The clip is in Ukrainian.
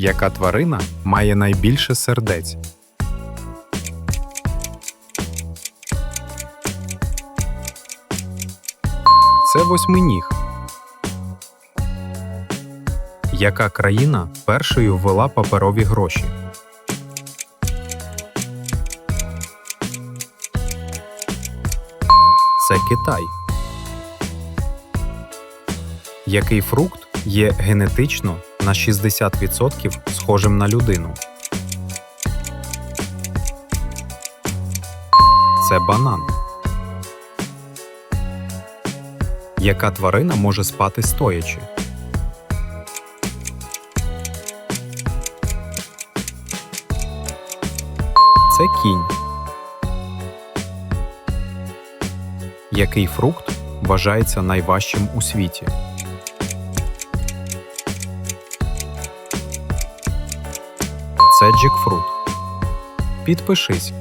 Яка тварина має найбільше сердець? Це восьминіг. Яка країна першою ввела паперові гроші? Це Китай. Який фрукт є генетично на 60% схожим на людину? Це банан. Яка тварина може спати стоячи? Це кінь. Який фрукт вважається найважчим у світі? Це Джікфрут. Підпишись,